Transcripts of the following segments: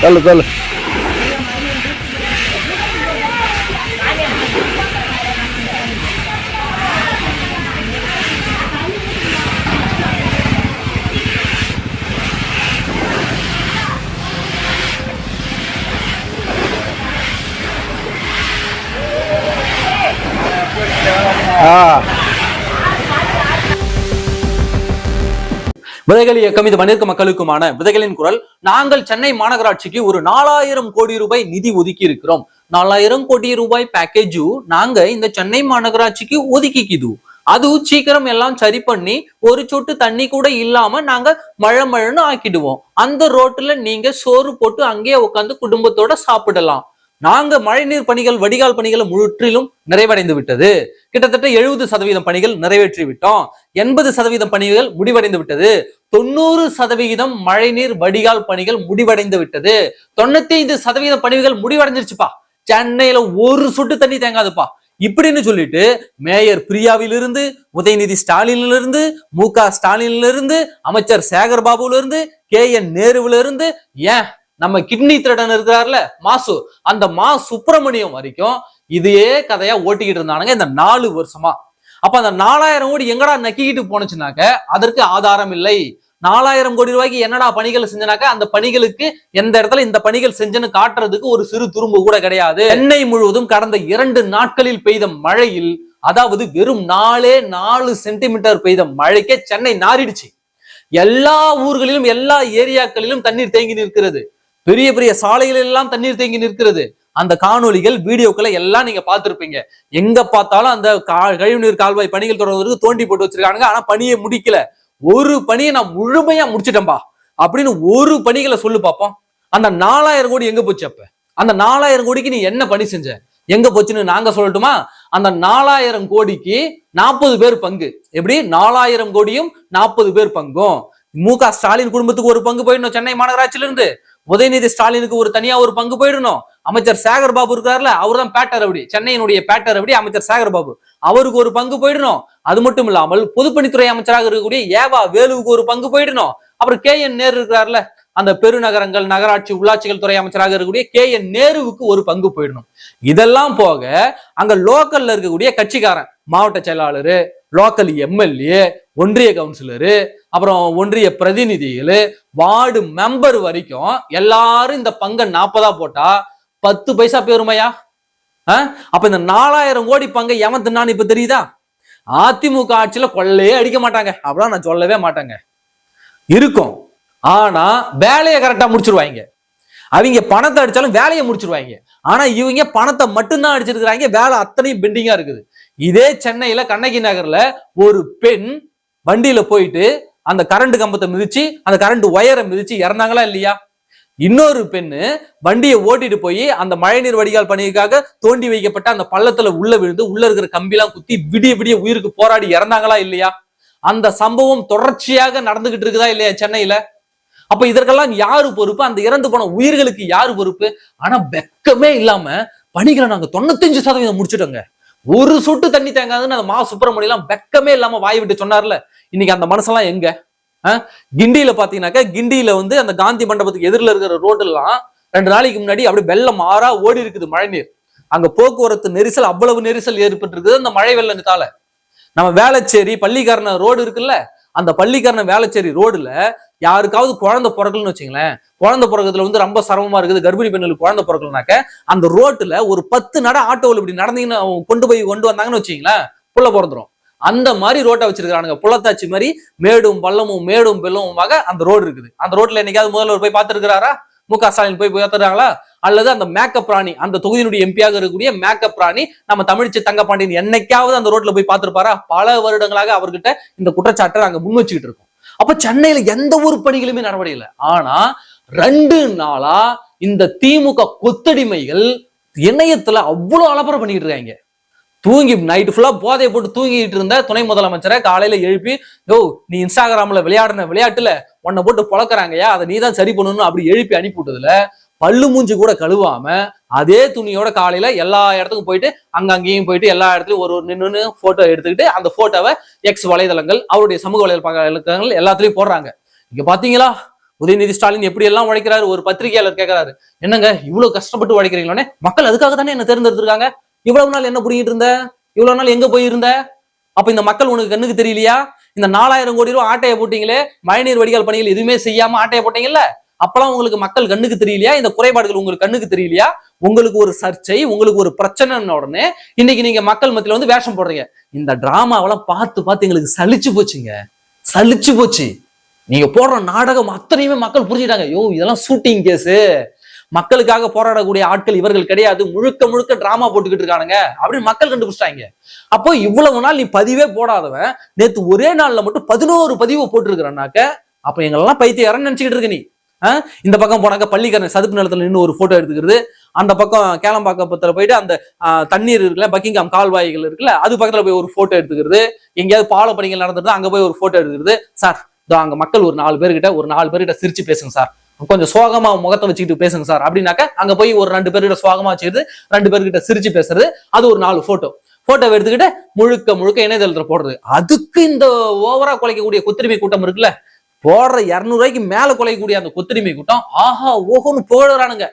சொல்லு சொல்லு ஆ விதைகள் இயக்கம் இது மனித மக்களுக்குமான விதைகளின் குரல். நாங்கள் சென்னை மாநகராட்சிக்கு ஒரு நாலாயிரம் கோடி ரூபாய் நிதி ஒதுக்கி இருக்கிறோம். நாலாயிரம் கோடி ரூபாய் பேக்கேஜு நாங்க இந்த சென்னை மாநகராட்சிக்கு ஒதுக்கிக்குது. அது சீக்கிரம் எல்லாம் சரி பண்ணி ஒரு சொட்டு தண்ணி கூட இல்லாம நாங்க மழை மழைன்னு ஆக்கிடுவோம். அந்த ரோட்டுல நீங்க சோறு போட்டு அங்கேயே உட்காந்து குடும்பத்தோட சாப்பிடலாம். நாங்க மழைநீர் பணிகள் வடிகால் பணிகளை முற்றிலும் நிறைவடைந்து விட்டது கிட்டத்தட்ட எழுபது சதவீதம் பணிகள் நிறைவேற்றி விட்டோம் எண்பது சதவீதம் பணிகள் முடிவடைந்து விட்டது தொண்ணூறு சதவிகிதம் மழைநீர் வடிகால் பணிகள் முடிவடைந்து விட்டது தொண்ணூத்தி ஐந்து சதவீத பணிகள் முடிவடைஞ்சிருச்சுப்பா. சென்னையில ஒரு சொட்டு தண்ணி தேங்காதுப்பா. இப்படின்னு சொல்லிட்டு மேயர் பிரியாவிலிருந்து உதயநிதி ஸ்டாலின்ல இருந்து மு க ஸ்டாலின்ல இருந்து அமைச்சர் சேகர் பாபுல இருந்து கே என் நேருவுல இருந்து ஏன் நம்ம கிட்னி திருடன் இருக்கிறார்ல மாசு. அந்த மா சுப்பிரமணியம் வரைக்கும் இதே கதையா ஓட்டிக்கிட்டு இருந்தானுங்க இந்த நாலு வருஷமா. அப்ப அந்த நாலாயிரம் கோடி எங்கடா நக்கிக்கிட்டு போனுச்சுனாக்க அதற்கு ஆதாரம் இல்லை. நாலாயிரம் கோடி ரூபாய்க்கு என்னடா பணிகள் செஞ்சனாக்க அந்த பணிகளுக்கு எந்த இடத்துல இந்த பணிகள் செஞ்சேன்னு காட்டுறதுக்கு ஒரு சிறு துரும்பு கூட கிடையாது. சென்னை முழுவதும் கடந்த இரண்டு நாட்களில் பெய்த மழையில் அதாவது வெறும் நாலே நாலு சென்டிமீட்டர் பெய்த மழைக்கே சென்னை நாறிடுச்சு. எல்லா ஊர்களிலும் எல்லா ஏரியாக்களிலும் தண்ணீர் தேங்கி நிற்கிறது. பெரிய பெரிய சாலைகள் எல்லாம் தண்ணீர் தேங்கி நிற்கிறது. அந்த காணொலிகள் வீடியோக்களை எல்லாம் நீங்க பார்த்துருப்பீங்க. எங்க பார்த்தாலும் அந்த கா- கழிவுநீர் கால்வாய் பணிகள் தொடர்வதற்கு தோண்டி போட்டு வச்சிருக்காங்க ஆனா பணியை முடிக்கல. ஒரு பணியை நான் முழுமையா முடிச்சிட்டேன்பா. அப்படின்னு ஒரு பணிகளை சொல்லு பார்ப்போம் அந்த நாலாயிரம் கோடி எங்க போச்சு அப்ப? அந்த நாலாயிரம் கோடிக்கு நீ என்ன பணி செஞ்ச? எங்க போச்சுன்னு நாங்க சொல்லட்டுமா? அந்த நாலாயிரம் கோடிக்கு நாற்பது பேர் பங்கு. எப்படி? நாலாயிரம் கோடியும் நாற்பது பேர் பங்கும். மு க ஸ்டாலின் குடும்பத்துக்கு ஒரு பங்கு போயிடணும் சென்னை மாநகராட்சியில இருந்து உதயநிதி ஸ்டாலினுக்கு ஒரு தனியா ஒரு பங்கு போயிடணும். அமைச்சர் சேகர் பாபு இருக்காருல்ல அவர் தான் பேட்டர் அப்படி சென்னையினுடைய பேட்டர் அப்படி அமைச்சர் சேகர் பாபு. அவருக்கு ஒரு பங்கு போயிடணும். அது மட்டும் இல்லாமல் பொதுப்பணித்துறை அமைச்சராக இருக்கக்கூடிய ஏவா வேலுவுக்கு ஒரு பங்கு போயிடணும். அப்புறம் கே என் நேரு இருக்கிறாருல அந்த பெருநகரங்கள் நகராட்சி உள்ளாட்சிகள் துறை அமைச்சராக இருக்கக்கூடிய கே என் நேருவுக்கு ஒரு பங்கு போயிடணும். இதெல்லாம் போக அங்க லோக்கல்ல இருக்கக்கூடிய கட்சிக்காரன் மாவட்ட செயலாளர் லோக்கல் எம்எல்ஏ ஒன்றிய கவுன்சிலரு அப்புறம் ஒன்றிய பிரதிநிதிகள் வார்டு மெம்பர் வரைக்கும் எல்லாரும் இந்த பங்கை நாற்பதா போட்டா பத்து பைசா பேருமையா ஆ? அப்ப இந்த நாலாயிரம் கோடி பங்கை எவன் தின்னான்னு இப்ப தெரியுதா? அதிமுக ஆட்சியில கொள்ளையே அடிக்க மாட்டாங்க. அப்படிலாம் நான் சொல்லவே மாட்டாங்க. இருக்கும். ஆனா வேலையை கரெக்டா முடிச்சிருவாங்க அவங்க பணத்தை அடிச்சாலும் வேலையை முடிச்சிருவாங்க ஆனா இவங்க பணத்தை மட்டும்தான் அடிச்சிருக்கிறாங்க வேலை அத்தனையும் பெண்டிங்கா இருக்குது. இதே சென்னையில கண்ணகி நகர்ல ஒரு பெண் வண்டியில போயிட்டு அந்த கரண்ட் கம்பத்தை மிதிச்சு அந்த கரண்ட் ஒயரை மிதிச்சு இறந்தாங்களா இல்லையா? இன்னொரு பெண்ணு வண்டியை ஓட்டிட்டு போய் அந்த மழைநீர் வடிகால் பணிக்காக தோண்டி வைக்கப்பட்ட அந்த பள்ளத்துல உள்ள விழுந்து உள்ள இருக்கிற கம்பிலாம் குத்தி விடிய விடிய உயிருக்கு போராடி இறந்தாங்களா இல்லையா? அந்த சம்பவம் தொடர்ச்சியாக நடந்துகிட்டு இருக்குதா இல்லையா சென்னையில? அப்ப இதற்கெல்லாம் யாரு பொறுப்பு? அந்த இறந்து போன உயிர்களுக்கு யாரு பொறுப்பு? ஆனா வெக்கமே இல்லாம பணிகளை நாங்க தொண்ணூத்தஞ்சு சதவீதம் முடிச்சிட்டோங்க. ஒரு சொட்டு தண்ணி தேங்காதுன்னு அந்த மா சுப்பிரமணியெல்லாம் வெக்கமே இல்லாம வாய் விட்டு சொன்னார்ல. இன்னைக்கு அந்த மனசெல்லாம் எங்க? கிண்டியில பாத்தீங்கன்னாக்கா கிண்டியில வந்து அந்த காந்தி மண்டபத்துக்கு எதிரில் இருக்கிற ரோடெல்லாம் ரெண்டு நாளைக்கு முன்னாடி அப்படியே வெள்ளம் மாறா ஓடி இருக்குது மழைநீர். அங்க போக்குவரத்து நெரிசல் அவ்வளவு நெரிசல் ஏற்பட்டு இருக்குது அந்த மழை வெள்ளத்தால நம்ம வேளச்சேரி பள்ளிக்காரன ரோடு இருக்குல்ல அந்த பள்ளிக்காரன் வேளச்சேரி ரோடுல யாருக்காவது குழந்தை பிறக்கலன்னு வச்சுங்களேன் குழந்தை பிறகுதுல வந்து ரொம்ப சிரமமா இருக்குது. கர்ப்பிணி பெண்களுக்கு குழந்தை பிறக்கலனாக்க அந்த ரோட்டுல ஒரு பத்து நட ஆட்டோவில் இப்படி நடந்தீங்கன்னு அவங்க கொண்டு போய் கொண்டு வந்தாங்கன்னு வச்சுங்களேன் புள்ள பிறந்துரும். அந்த மாதிரி ரோட்டை வச்சிருக்கானுங்க புள்ளத்தாச்சி மாதிரி மேடும் பள்ளமும் மேடும் பெல்லமுமாக அந்த ரோடு இருக்குது. அந்த ரோட்ல என்னைக்காவது முதல்வர் போய் பார்த்துருக்கிறாரா? மு க ஸ்டாலின் போய் பார்த்துருக்காங்களா அல்லது அந்த மேக்கப் ராணி அந்த தொகுதியினுடைய எம்பியாக இருக்கக்கூடிய மேக்கப் ராணி நம்ம தமிழ்ச்சி தங்கப்பாண்டியன் என்னைக்காவது அந்த ரோட்ல போய் பார்த்திருப்பாரா? பல வருடங்களாக அவர்கிட்ட இந்த குற்றச்சாட்டை நாங்க முன் வச்சுக்கிட்டு இருக்கோம். அப்ப சென்னையில எந்த ஒரு பணிகளுமே நடவடிக்கை இல்லை. ஆனா ரெண்டு நாளா இந்த திமுக கொத்தடிமைகள் இணையத்துல அவ்வளவு அலப்பறை பண்ணிட்டு இருக்காங்க. தூங்கி நைட்டு ஃபுல்லா போதையை போட்டு தூங்கிட்டு இருந்த துணை முதலமைச்சரை காலையில எழுப்பி யோ நீ இன்ஸ்டாகிராம்ல விளையாடின விளையாட்டுல உன்னை போட்டு பொழக்கிறாங்கயா அதை நீ தான் சரி பண்ணணும் அப்படி எழுப்பி அனுப்பி விட்டதுல பல்லு மூஞ்சி கூட கழுவாம அதே துணியோட காலையில எல்லா இடத்துக்கும் போயிட்டு அங்க அங்கேயும் போயிட்டு எல்லா இடத்துலயும் ஒரு ஒரு நின்னு போட்டோ எடுத்துக்கிட்டு அந்த போட்டோவை எக்ஸ் வலைதளங்கள் அவருடைய சமூக வலைதளங்கள் எல்லாத்துலயும் போடுறாங்க. இங்க பாத்தீங்களா? உதயநிதி ஸ்டாலின் எப்படி எல்லாம் உழைக்கிறாரு? ஒரு பத்திரிகையாளர் கேட்கிறாரு என்னங்க இவ்வளவு கஷ்டப்பட்டு உழைக்கிறீங்களே மக்கள் அதுக்காக தானே என்ன தேர்ந்தெடுத்திருக்காங்க? இவ்வளவு நாள் என்ன புரிஞ்சிட்டு இருந்த? இவ்வளவு நாள் எங்க போயிருந்த? அப்ப இந்த மக்கள் உனக்கு கண்ணுக்கு தெரியலையா? இந்த நாலாயிரம் கோடி ரூபாய் ஆட்டையை போட்டீங்களே? மழைநீர் வடிகால் பணிகள் எதுவுமே செய்யாம ஆட்டையை போட்டீங்கல்ல? அப்பெல்லாம் உங்களுக்கு மக்கள் கண்ணுக்கு தெரியலையா? இந்த குறைபாடுகள் உங்களுக்கு கண்ணுக்கு தெரியலையா? உங்களுக்கு ஒரு சர்ச்சை உங்களுக்கு ஒரு பிரச்சனைன உடனே இன்னைக்கு நீங்க மக்கள் மத்தியில வந்து வேஷம் போடுறீங்க. இந்த டிராமாவெல்லாம் பார்த்து பார்த்து எங்களுக்கு சலிச்சு போச்சுங்க. சலிச்சு போச்சு. நீங்க போடுற நாடகம் அத்தனையுமே மக்கள் புரிஞ்சுட்டாங்க யோ இதெல்லாம் ஷூட்டிங் கேஸு மக்களுக்காக போராடக்கூடிய ஆட்கள் இவர்கள் கிடையாது. முழுக்க முழுக்க டிராமா போட்டுக்கிட்டு இருக்கானுங்க. அப்படின்னு மக்கள் கண்டுபிடிச்சிட்டாங்க. அப்போ இவ்வளவு நாள் நீ பதிவே போடாதவன். நேத்து ஒரே நாள்ல மட்டும் பதினோரு பதிவு போட்டிருக்கிறனாக்க அப்ப எங்களெல்லாம் பைத்தியாரன்னு நினைச்சுக்கிட்டு இருக்க நீ. இந்த பக்கம் போனாக்க பள்ளிக்கரணை சதுப்பு நிலத்துல நின்று ஒரு போட்டோ எடுத்துக்கிறது. அந்த பக்கம் கேளம்பாக்கத்தில் போயிட்டு அந்த தண்ணீர் இருக்குல்ல பக்கிங்காம் கால்வாய்கள் இருக்குல்ல அது பக்கத்துல போய் ஒரு போட்டோ எடுத்துக்கிறது. எங்கேயாவது பால பணிகள் நடந்துட்டு அங்க போய் ஒரு போட்டோ எடுத்துக்கிறது. சார் இதோ அங்க மக்கள் ஒரு நாலு பேர்கிட்ட ஒரு நாலு பேர்கிட்ட சிரிச்சு பேசுங்க சார். கொஞ்சம் சோகமா முகத்தை வச்சுக்கிட்டு பேசுங்க சார். அப்படின்னாக்க அங்க போய் ஒரு ரெண்டு பேர்கிட்ட சோகமா வச்சுக்கிறது ரெண்டு பேர்கிட்ட சிரிச்சு பேசுறது. அது ஒரு நாலு போட்டோ போட்டோ எடுத்துக்கிட்டு முழுக்க முழுக்க இணையதளத்துல போடுறது. அதுக்கு இந்த ஓவரா குலைக்கக்கூடிய குத்திரிமை கூட்டம் இருக்குல்ல போடுற இரநூறுவாய்க்கு மேல குலைக்கக்கூடிய அந்த கொத்தடிமை கூட்டம் ஆஹா ஓஹோன்னு புகழறானுங்க.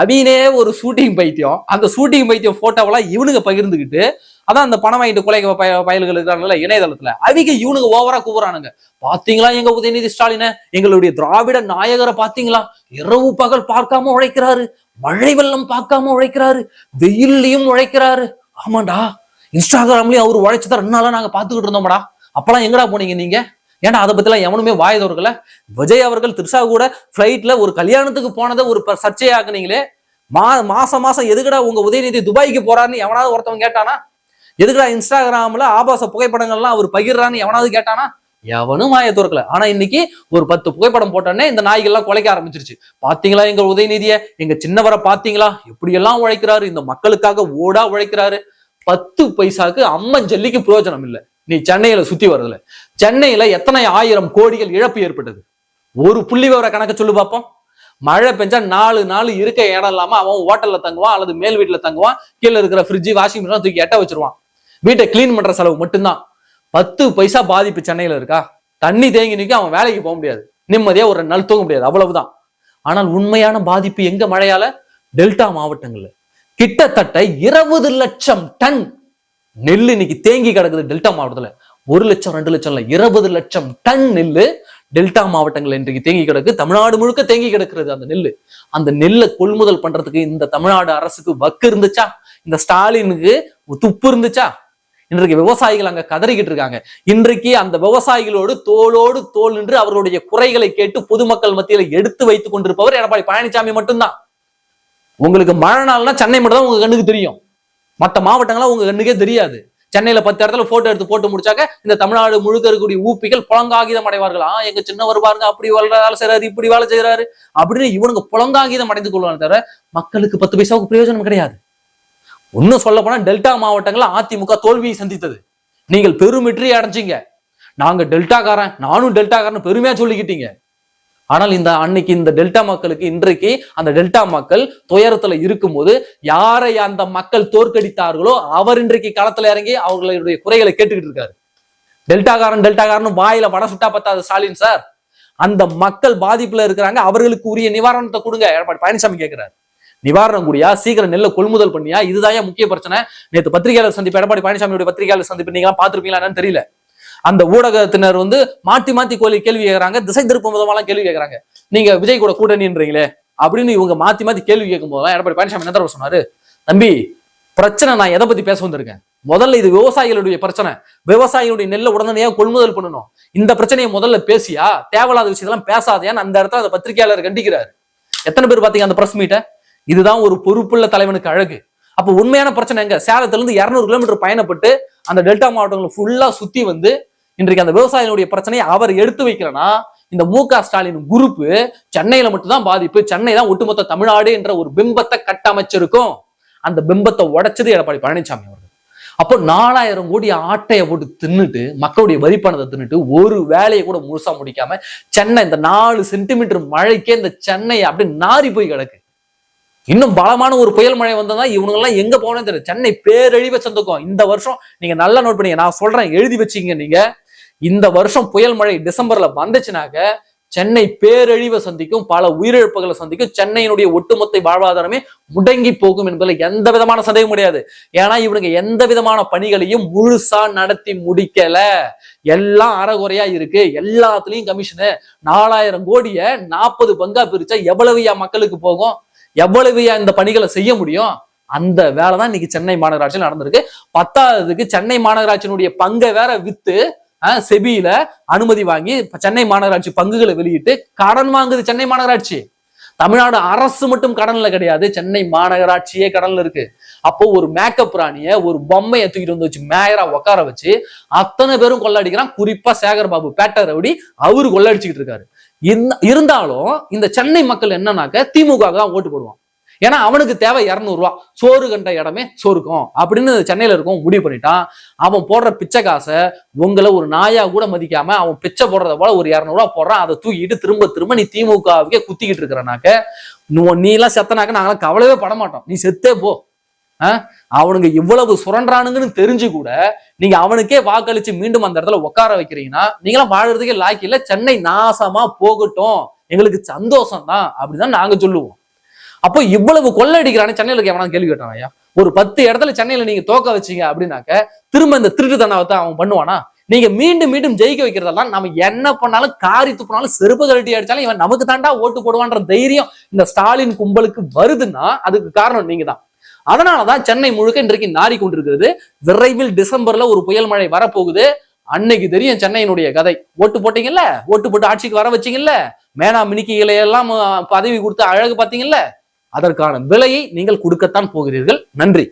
அவினே ஒரு ஷூட்டிங் பைத்தியம். அந்த ஷூட்டிங் பைத்தியம் போட்டோவெல்லாம் இவனுங்க பகிர்ந்துக்கிட்டு அதான் அந்த பணம் வாங்கிட்டு கொலை பய பயல்கள் இருக்கிறாங்கல்ல இணையதளத்துல. அவங்க இவனுங்க ஓவரா கூவுறானுங்க. பாத்தீங்களா எங்க உதயநிதி ஸ்டாலின? எங்களுடைய திராவிட நாயகரை பாத்தீங்களா? இரவு பகல் பார்க்காம உழைக்கிறாரு. மழை வெள்ளம் பார்க்காம உழைக்கிறாரு. வெயில்லையும் உழைக்கிறாரு. ஆமாண்டா இன்ஸ்டாகிராம்லயும் அவர் உழைச்சதா ரெண்டு நாளா நாங்க பாத்துக்கிட்டு இருந்தோம்டா. அப்பெல்லாம் எங்கடா போனீங்க நீங்க? ஏன்னா அதை பத்திலாம் எவனுமே வாய் தோறுக்கல? விஜய் அவர்கள் திருஷா கூட ஃப்ளைட்டில் ஒரு கல்யாணத்துக்கு போனதை ஒரு ப- சர்ச்சையாக்குனீங்களே. மா மாசம் மாசம் எதுக்குடா உங்க உதயநிதி துபாய்க்கு போறாருன்னு எவனாவது ஒருத்தவன் கேட்டானா? எதுக்குடா இன்ஸ்டாகிராம்ல ஆபாச புகைப்படங்கள்லாம் அவர் பகிர்றான்னு எவனாவது கேட்டானா? எவனும் வாயை திறக்கல. ஆனா இன்னைக்கு ஒரு பத்து புகைப்படம் போட்டோன்னே இந்த நாய்கள்லாம் குலைக்க ஆரம்பிச்சிருச்சு. பாத்தீங்களா எங்க உதயநிதிய? எங்க சின்னவரை பாத்தீங்களா? எப்படி எல்லாம் உழைக்கிறாரு? இந்த மக்களுக்காக ஓடா உழைக்கிறாரு. பத்து பைசாக்கு அம்மன் ஜல்லிக்கு பிரயோஜனம் இல்லை. நீ சென்னையில சுத்தி வரதுல சென்னையில எத்தனை ஆயிரம் கோடிகள் இழப்பு ஏற்பட்டது? ஒரு புள்ளி விவர கணக்கு சொல்லு பார்ப்போம் மழை பெஞ்சா நாலு நாள் இருக்க இடம் இல்லாம அவன் ஹோட்டல்ல தங்குவான் அல்லது மேல் வீட்டுல தங்குவான் கீழே இருக்கிற ஃப்ரிட்ஜ் வாஷிங் மிஷின் தூக்கி எட்ட வச்சிருவான். வீட்டை க்ளீன் பண்ற செலவு மட்டும்தான். பத்து பைசா பாதிப்பு சென்னையில இருக்கா? தண்ணி தேங்கி நிற்க அவன் வேலைக்கு போக முடியாது. நிம்மதியா ஒரு நாள் தூங்க முடியாது அவ்வளவுதான். ஆனால் உண்மையான பாதிப்பு எங்க மழையால? டெல்டா மாவட்டங்கள்ல. கிட்டத்தட்ட இருபது லட்சம் டன் நெல் இன்னைக்கு தேங்கி கிடக்குது டெல்டா மாவட்டத்துல. ஒரு லட்சம் ரெண்டு லட்சம் இல்லை இருபது லட்சம் டன் நெல்லு டெல்டா மாவட்டங்கள் இன்றைக்கு தேங்கி கிடக்கு. தமிழ்நாடு முழுக்க தேங்கி கிடக்கிறது அந்த நெல்லு. அந்த நெல்லை கொள்முதல் பண்றதுக்கு இந்த தமிழ்நாடு அரசுக்கு வக்கு இருந்துச்சா? இந்த ஸ்டாலினுக்கு துப்பு இருந்துச்சா? இன்றைக்கு விவசாயிகள் அங்க கதறிக்கிட்டு இருக்காங்க. இன்றைக்கு அந்த விவசாயிகளோடு தோளோடு தோல் நின்று அவர்களுடைய குறைகளை கேட்டு பொதுமக்கள் மத்தியில எடுத்து வைத்துக் கொண்டிருப்பவர் எடப்பாடி பழனிசாமி மட்டும்தான். உங்களுக்கு மழை நாள்னா சென்னை மட்டும் தான் உங்க கண்ணுக்கு தெரியும். மற்ற மாவட்டங்கள்லாம் உங்க கண்ணுக்கே தெரியாது. சென்னையில பத்து இடத்துல போட்டோ எடுத்து போட்டு முடிச்சாக்க இந்த தமிழ்நாடு முழுக்க இருக்கக்கூடிய ஊப்பிகள் புலங்காகிதம் அடைவார்கள். ஆ எங்க சின்னவர் பாருங்க அப்படி வேலை வேலை செய்யறாரு இப்படி வேலை செய்யறாரு அப்படின்னு இவனுங்க புலங்காகிதம் அடைந்து கொள்வாங்க தவிர மக்களுக்கு பத்து பைசாவுக்கு பிரயோஜனம் கிடையாது. இன்னும் சொல்ல போனா டெல்டா மாவட்டங்கள்ல அதிமுக தோல்வியை சந்தித்தது. நீங்கள் பெரும் அடைஞ்சிங்க. நாங்க டெல்டாக்காரன் நானும் டெல்டாக்காரன் பெருமையா சொல்லிக்கிட்டீங்க. ஆனால் இந்த அன்னைக்கு இந்த டெல்டா மக்களுக்கு இன்றைக்கு அந்த டெல்டா மக்கள் துயரத்துல இருக்கும்போது யாரை அந்த மக்கள் தோற்கடித்தார்களோ அவர் இன்றைக்கு களத்துல இறங்கி அவர்களுடைய குறைகளை கேட்டுக்கிட்டு இருக்காரு. டெல்டாகாரன் டெல்டாகாரன் வாயில வட சுட்டா பத்தாது ஸ்டாலின் சார். அந்த மக்கள் பாதிப்புல இருக்கிறாங்க. அவர்களுக்கு உரிய நிவாரணத்தை கொடுங்க. எடப்பாடி பழனிசாமி கேட்கிறாரு நிவாரணம் கூடியா சீக்கிரம் நெல்லை கொள்முதல் பண்ணியா? இதுதான் முக்கிய பிரச்சனை? நேற்று பத்திரிகையாளர் சந்திப்பு எடப்பாடி பழனிசாமியோட பத்திரிகையாளர் சந்திப்பு நீங்க பார்த்திருப்பீங்களா என்னன்னு தெரியல. அந்த ஊடகத்தினர் வந்து மாத்தி மாத்தி கோலி கேள்வி கேட்கறாங்க திசை திருப்பும் விதமாலாம் கேள்வி கேட்கறாங்க நீங்க விஜய் கூட கூட்டணின்றீங்களே அப்படின்னு இவங்க மாத்தி மாத்தி கேள்வி கேட்கும் போதெல்லாம் எடப்பாடி பழனிசாமி என்ன தடவை சொன்னாரு. தம்பி பிரச்சனை நான் எதை பத்தி பேச வந்திருக்கேன்? முதல்ல இது விவசாயிகளுடைய பிரச்சனை. விவசாயிகளுடைய நெல்லை உடனடியாக கொள்முதல் பண்ணணும். இந்த பிரச்சனையை முதல்ல பேசியா? தேவையில்லாத விஷயத்தெல்லாம் பேசாதையான்னு அந்த இடத்துல அந்த பத்திரிகையாளர் கண்டிக்கிறாரு. எத்தனை பேர் பாத்தீங்க அந்த பிரஸ் மீட்டை இதுதான் ஒரு பொறுப்புள்ள தலைவனுக்கு அழகு. அப்ப உண்மையான பிரச்சனை எங்க? சேலத்துல இருந்து இருநூறு கிலோமீட்டர் பயணப்பட்டு அந்த டெல்டா மாவட்டங்களை ஃபுல்லா சுத்தி வந்து இன்றைக்கு அந்த விவசாயிகளுடைய பிரச்சனையை அவர் எடுத்து வைக்கலனா இந்த மு க ஸ்டாலின் குரூப்பு சென்னையில மட்டும்தான் பாதிப்பு சென்னை தான் ஒட்டுமொத்த தமிழ்நாடு என்ற ஒரு பிம்பத்தை கட்டமைச்சிருக்கும். அந்த பிம்பத்தை உடைச்சது எடப்பாடி பழனிசாமி அவர்கள். அப்போ நாலாயிரம் கோடி ஆட்டையை போட்டு தின்னுட்டு மக்களுடைய வரி பணத்தை தின்னுட்டு ஒரு வேலையை கூட முழுசா முடிக்காம சென்னை இந்த நாலு சென்டிமீட்டர் மழைக்கே இந்த சென்னை அப்படியே நாறி போய் கிடக்கு. இன்னும் பலமான ஒரு புயல் மழை வந்ததா இவங்க எல்லாம் எங்க போனே தெரியும் சென்னை பேரழிவை சந்திக்கும். இந்த வருஷம் நீங்க நல்லா நோட் பண்ணீங்க. நான் சொல்றேன் எழுதி வச்சீங்க நீங்க. இந்த வருஷம் புயல் மழை டிசம்பர்ல வந்துச்சுனாக்க சென்னை பேரழிவை சந்திக்கும் பல உயிரிழப்புகளை சந்திக்கும் சென்னையினுடைய ஒட்டுமொத்த வாழ்வாதாரமே முடங்கி போகும் என்பதில் எந்த விதமான சந்தேகம் கிடையாது. ஏன்னா இவனுங்க எந்த விதமான பணிகளையும் முழுசா நடத்தி முடிக்கல. எல்லாம் அறகுறையா இருக்கு. எல்லாத்துலயும் கமிஷனு நாலாயிரம் கோடிய நாற்பது பங்கா பிரிச்சா எவ்வளவுயா மக்களுக்கு போகும்? எவ்வளவுயா இந்த பணிகளை செய்ய முடியும்? அந்த வேலை தான் இன்னைக்கு சென்னை மாநகராட்சியில் நடந்திருக்கு. பத்தாவதுக்கு சென்னை மாநகராட்சியினுடைய பங்கை வேற வித்து செபியில அனுமதி வாங்கி சென்னை மாநகராட்சி பங்குகளை வெளியிட்டு கடன் வாங்குது சென்னை மாநகராட்சி. தமிழ்நாடு அரசு மட்டும் கடன்ல கிடையாது சென்னை மாநகராட்சியே கடன்ல இருக்கு. அப்போ ஒரு மேக்கப் ராணிய ஒரு பொம்மையை தூக்கிட்டு வந்து வச்சு மேயரா உட்கார வச்சு அத்தனை பேரும் கொள்ளடிக்கிறான். குறிப்பா சேகர் பாபு பேட்டர் ரவுடி அவரு கொள்ளடிச்சுக்கிட்டு இருக்காரு. இருந்தாலும் இந்த சென்னை மக்கள் என்னன்னாக்க திமுக தான் ஓட்டு போடுவான். ஏன்னா அவனுக்கு தேவை இரநூறுவா. சோறு கண்ட இடமே சோறுக்கும். அப்படின்னு சென்னையில இருக்கும் முடிவு பண்ணிட்டான். அவன் போடுற பிச்சை காசை உங்களை ஒரு நாயா கூட மதிக்காம அவன் பிச்சை போடுறத போல ஒரு இரநூறுவா போடுறான். அதை தூக்கிட்டு திரும்ப திரும்ப நீ திமுகவுக்கே குத்திக்கிட்டு இருக்கிறனாக்க நீ- எல்லாம் செத்தனாக்க நாங்களாம் கவலையே பட மாட்டோம் நீ செத்தே போ. அவனுங்க இவ்வளவு சுரண்டானுங்கன்னு தெரிஞ்சு கூட நீங்க அவனுக்கே வாக்களிச்சு மீண்டும் அந்த இடத்துல உட்கார வைக்கிறீங்கன்னா நீங்களாம் வாழறதுக்கே லாக்கி இல்லை. சென்னை நாசமா போகட்டும். எங்களுக்கு சந்தோஷம் தான் அப்படிதான் நாங்க சொல்லுவோம். அப்போ இவ்வளவு கொள்ளடிக்கிறானே சென்னையில எவனா கேள்வி கேட்டான் ஐயா? ஒரு பத்து இடத்துல சென்னையில நீங்க தோக்க வச்சீங்க அப்படின்னாக்க திரும்ப இந்த திருட்டுத்தனாவத்தை அவன் பண்ணுவானா? நீங்க மீண்டும் மீண்டும் ஜெயிக்க வைக்கிறதெல்லாம் நம்ம என்ன பண்ணாலும் காரி துப்புனாலும் செருப்பு கழட்டி அடிச்சாலும் இவன் நமக்கு தாண்டா ஓட்டு போடுவான்ற தைரியம் இந்த ஸ்டாலின் கும்பலுக்கு வருதுன்னா அதுக்கு காரணம் நீங்க தான் அதனாலதான் சென்னை முழுக்க இன்றைக்கு நாரி கொண்டிருக்கிறது. விரைவில் டிசம்பர்ல ஒரு புயல் மழை வரப்போகுது. அன்னைக்கு தெரியும் சென்னையினுடைய கதை. ஓட்டு போட்டீங்கல்ல? ஓட்டு போட்டு ஆட்சிக்கு வர வச்சீங்கல்ல? மேனா மினிக்கிகளை எல்லாம் பதவி கொடுத்து அழகு பார்த்தீங்கல்ல? அதற்கான விலையை நீங்கள் கொடுக்கத்தான் போகிறீர்கள். நன்றி.